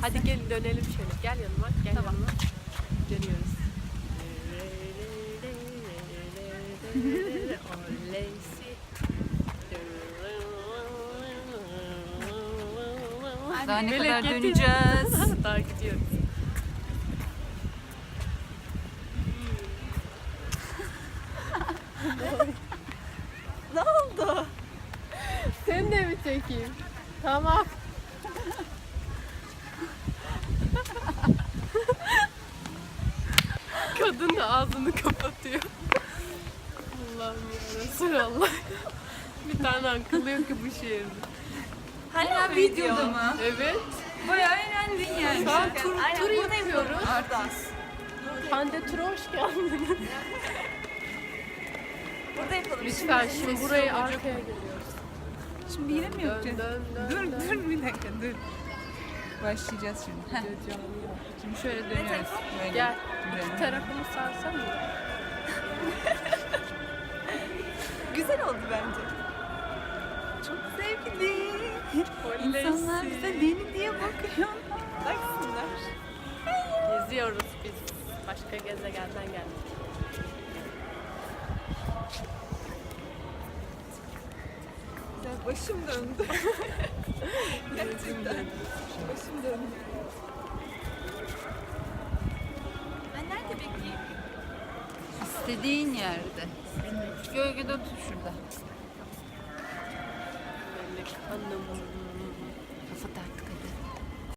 Hadi gelin dönelim şöyle. Gel yanıma, gel Tamam. yanıma. Dönüyoruz. Daha ne Melek kadar getir. döneceğiz? Daha gidiyoruz. ne oldu? Seni de mi çekeyim? Tamam. Kadın da ağzını kapatıyor. Allah'ım ya Resulallah. Bir tane akıllı yok ki bu şehirde. Hala videoda mı? Evet. Bayağı eğlendin yani. Şu an tur, tur yapıyoruz. Artist. Hande Tur'a hoş geldiniz. Burada yapalım. Lütfen şimdi burayı arkaya geliyoruz. Şimdi yine mi yapacağız? dön dön. Dur dön. dur bir dakika dur. Başlayacağız şimdi. Heh, şimdi şöyle dönüyoruz. Böyle. Gel. Böyle. Bir tarafını sarsam mı? Güzel oldu bence. Çok zevkli. İnsanlar bize deli diye bakıyor. Baksınlar. Geziyoruz biz. Başka gezegenden geldik. Ya başım döndü. İstediğin yerde. Gölgede otur şurada. Hanım. Kafa tak.